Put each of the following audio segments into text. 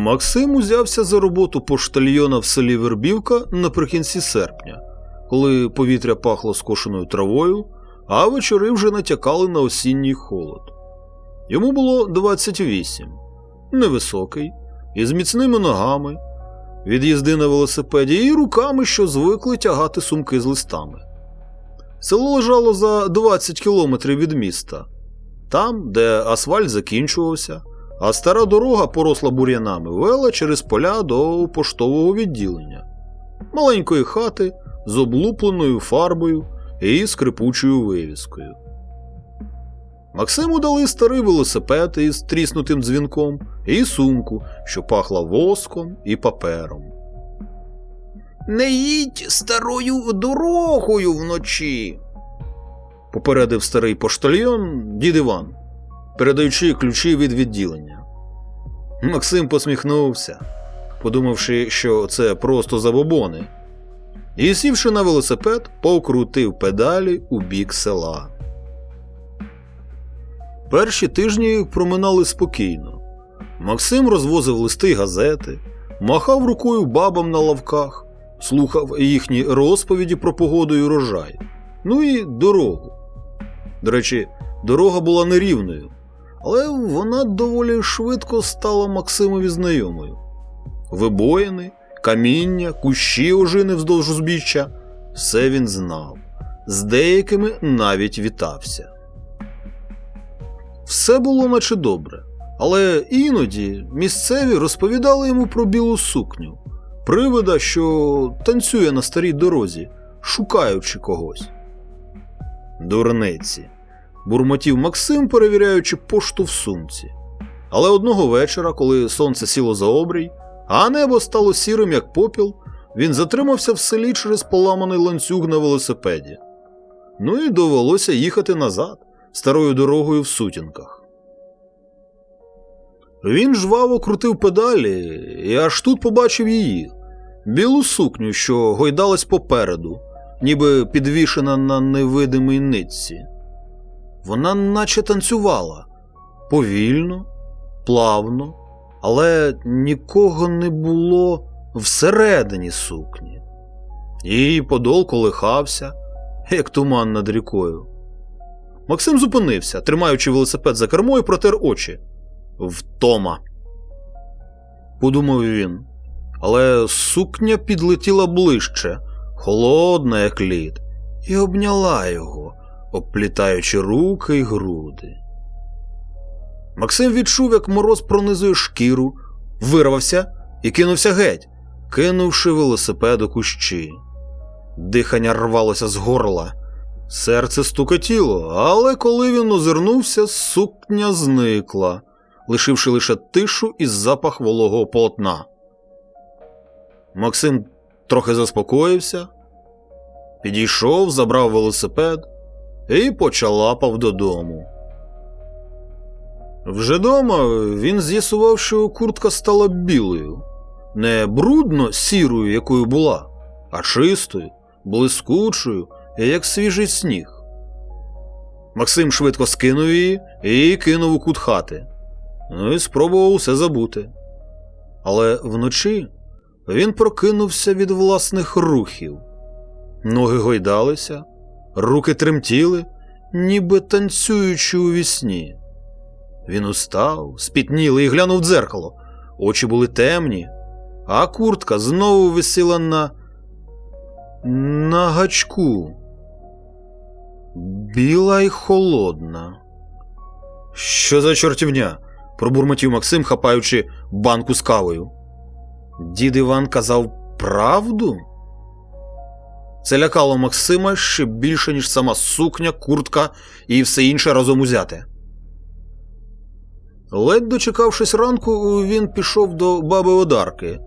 Максим узявся за роботу поштальйона в селі Вербівка наприкінці серпня, коли повітря пахло скошеною травою, а вечори вже натякали на осінній холод. Йому було 28, невисокий, із міцними ногами, від їзди на велосипеді і руками, що звикли тягати сумки з листами. Село лежало за 20 кілометрів від міста, там, де асфальт закінчувався, а стара дорога, поросла бур'янами, вела через поля до поштового відділення, маленької хати з облупленою фарбою і скрипучою вивіскою. Максиму дали старий велосипед із тріснутим дзвінком і сумку, що пахла воском і папером. Не їдь старою дорогою вночі, попередив старий поштальйон дід Іван, передаючи ключі від відділення. Максим посміхнувся, подумавши, що це просто забобони, і, сівши на велосипед, покрутив педалі у бік села. Перші тижні проминали спокійно. Максим розвозив листи й газети, махав рукою бабам на лавках, слухав їхні розповіді про погоду і урожай, ну і дорогу. До речі, дорога була нерівною, але вона доволі швидко стала Максимові знайомою. Вибоїни, каміння, кущі ожини вздовж узбіччя все він знав, з деякими навіть вітався. Все було наче добре, але іноді місцеві розповідали йому про білу сукню, привида, що танцює на старій дорозі, шукаючи когось. Дурниці. Бурмотів Максим, перевіряючи пошту в сумці. Але одного вечора, коли сонце сіло за обрій, а небо стало сірим, як попіл, він затримався в селі через поламаний ланцюг на велосипеді. Ну і довелося їхати назад старою дорогою в сутінках. Він жваво крутив педалі і аж тут побачив її білу сукню, що гойдалась попереду, ніби підвішена на невидимій нитці. Вона наче танцювала повільно, плавно, але нікого не було всередині сукні. Її подол колихався, як туман над рікою. Максим зупинився, тримаючи велосипед за кермо і протер очі. Втома. Подумав він. Але сукня підлетіла ближче, холодна, як лід, і обняла його, обплітаючи руки й груди. Максим відчув, як мороз пронизує шкіру, вирвався і кинувся геть, кинувши велосипед у кущі. Дихання рвалося з горла. Серце стукотіло, але коли він озирнувся, сукня зникла, лишивши лише тишу і запах вологого полотна. Максим трохи заспокоївся, підійшов, забрав велосипед і почалапав додому. Вже дома він з'ясував, що куртка стала білою, не брудно сірою, якою була, а чистою, блискучою як свіжий сніг. Максим швидко скинув її і кинув у кут хати. Ну і спробував усе забути. Але вночі він прокинувся від власних рухів. Ноги гойдалися, руки тремтіли, ніби танцюючи у вісні. Він устав, спітнілий і глянув в дзеркало. Очі були темні, а куртка знову висіла на. на гачку біла й холодна. Що за чортівня? пробурмотів Максим, хапаючи банку з кавою. Дід Іван казав правду? Це лякало Максима ще більше, ніж сама сукня, куртка і все інше разом узяте. Ледь дочекавшись ранку, він пішов до баби Одарки,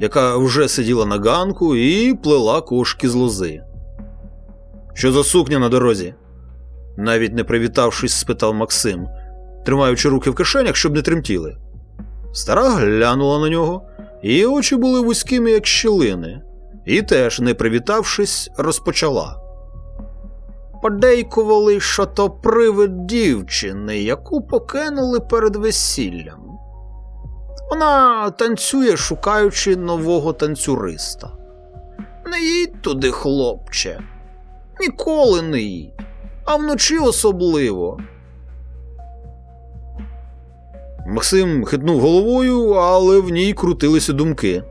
яка вже сиділа на ганку і плела кошки з лози. Що за сукня на дорозі? навіть не привітавшись, спитав Максим, тримаючи руки в кишенях, щоб не тремтіли. Стара глянула на нього, її очі були вузькими, як щілини, і теж, не привітавшись, розпочала. Подейкували, що то привид дівчини, яку покинули перед весіллям. Вона танцює, шукаючи нового танцюриста. Не їдь туди, хлопче. Ніколи не їдь. А вночі особливо. Максим хитнув головою, але в ній крутилися думки.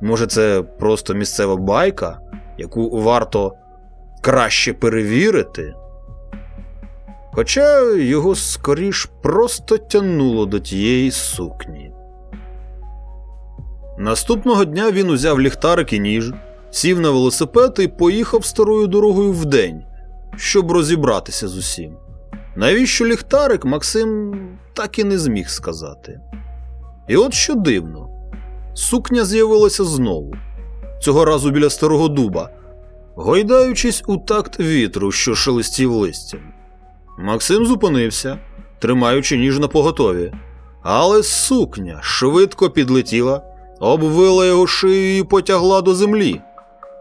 Може, це просто місцева байка, яку варто краще перевірити? Хоча його скоріш просто тянуло до тієї сукні. Наступного дня він узяв ліхтарик і ніж, сів на велосипед і поїхав старою дорогою вдень, щоб розібратися з усім. Навіщо ліхтарик Максим так і не зміг сказати. І от що дивно, сукня з'явилася знову, цього разу біля старого дуба, гойдаючись у такт вітру, що шелестів листям. Максим зупинився, тримаючи ніж на поготові, але сукня швидко підлетіла, обвила його шию і потягла до землі.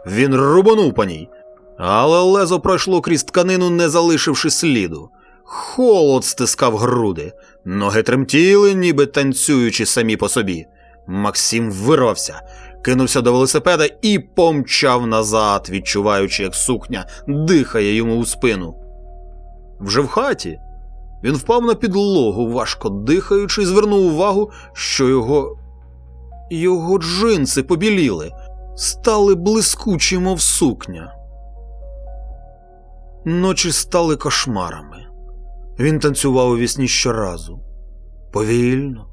Він рубанув по ній, але лезо пройшло крізь тканину, не залишивши сліду. Холод стискав груди, ноги тремтіли, ніби танцюючи самі по собі. Максим вирвався, кинувся до велосипеда і помчав назад, відчуваючи, як сукня дихає йому у спину. Вже в хаті він впав на підлогу, важко дихаючи, і звернув увагу, що його. його джинси побіліли, стали блискучі, мов сукня. Ночі стали кошмарами. Він танцював у вісні щоразу. Повільно,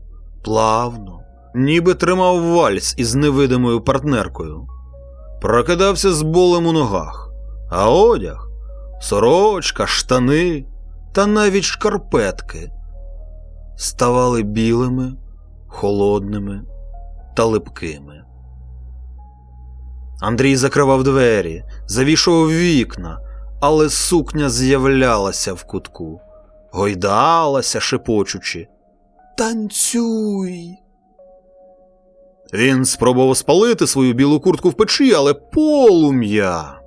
плавно, ніби тримав вальс із невидимою партнеркою. Прокидався з болем у ногах, а одяг, сорочка, штани та навіть шкарпетки ставали білими, холодними та липкими. Андрій закривав двері, завішував вікна, але сукня з'являлася в кутку гойдалася, шепочучи. Танцюй. Він спробував спалити свою білу куртку в печі, але полум'я.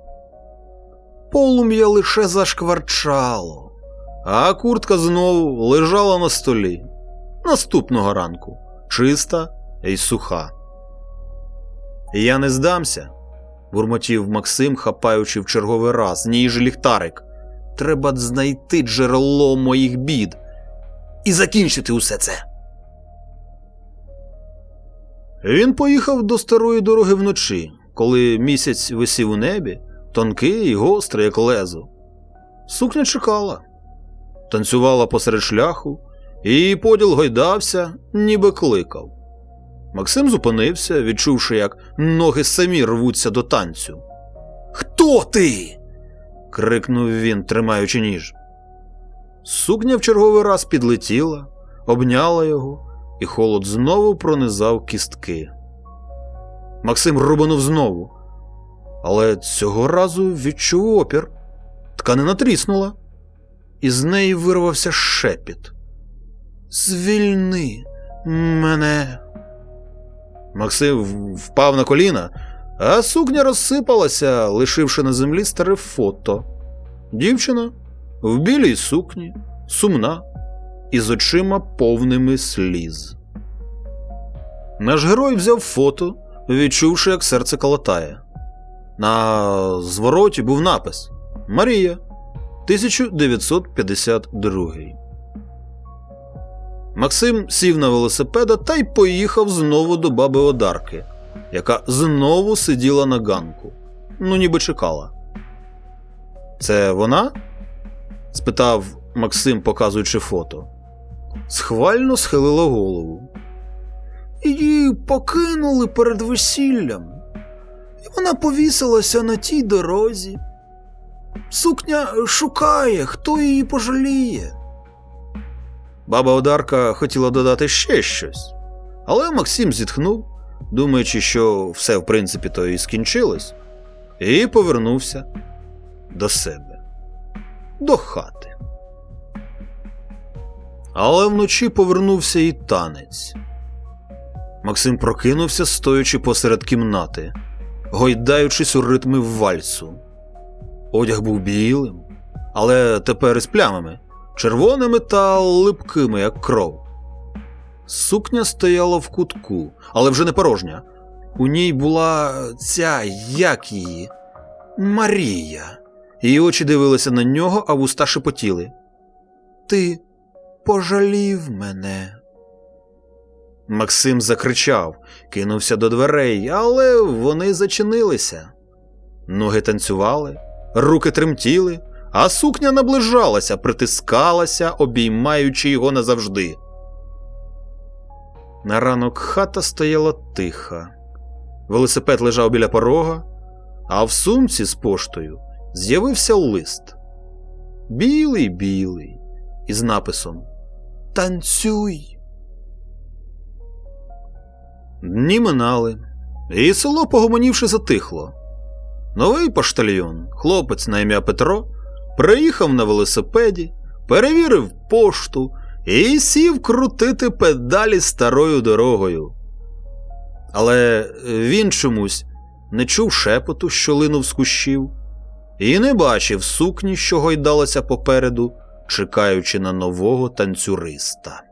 Полум'я лише зашкварчало, а куртка знову лежала на столі наступного ранку, чиста й суха. Я не здамся, бурмотів Максим, хапаючи в черговий раз ніж ліхтарик. Треба знайти джерело моїх бід і закінчити усе це. Він поїхав до старої дороги вночі, коли місяць висів у небі, тонкий і гострий, як лезо. Сукня чекала, танцювала посеред шляху, і її поділ гойдався, ніби кликав. Максим зупинився, відчувши, як ноги самі рвуться до танцю. Хто ти? крикнув він, тримаючи ніж. Сукня в черговий раз підлетіла, обняла його, і холод знову пронизав кістки. Максим рубанув знову, але цього разу відчув опір. Тканина тріснула, і з неї вирвався шепіт. Звільни мене. Максим впав на коліна, а сукня розсипалася, лишивши на землі старе фото. Дівчина в білій сукні, сумна, і з очима повними сліз. Наш герой взяв фото, відчувши, як серце колотає. На звороті був напис Марія 1952. Максим сів на велосипеда та й поїхав знову до баби Одарки, яка знову сиділа на ганку. Ну, ніби чекала. Це вона? спитав Максим, показуючи фото. Схвально схилила голову. Її покинули перед весіллям, і вона повісилася на тій дорозі. Сукня шукає, хто її пожаліє. Баба Одарка хотіла додати ще щось, але Максим зітхнув, думаючи, що все в принципі то і скінчилось, і повернувся до себе, до хати. Але вночі повернувся і танець. Максим прокинувся, стоячи посеред кімнати, гойдаючись у ритми вальсу. Одяг був білим, але тепер із плямами, червоними та липкими, як кров. Сукня стояла в кутку, але вже не порожня. У ній була ця, як її, Марія. Її очі дивилися на нього, а вуста шепотіли. Ти пожалів мене. Максим закричав, кинувся до дверей, але вони зачинилися. Ноги танцювали, руки тремтіли, а сукня наближалася, притискалася, обіймаючи його назавжди. На ранок хата стояла тиха. Велосипед лежав біля порога, а в сумці з поштою з'явився лист. Білий білий, із написом Танцюй. Дні минали, і село, погомонівши, затихло. Новий поштальйон, хлопець на ім'я Петро, приїхав на велосипеді, перевірив пошту і сів крутити педалі старою дорогою. Але він чомусь не чув шепоту, що линув з кущів, і не бачив сукні, що гойдалася попереду, чекаючи на нового танцюриста.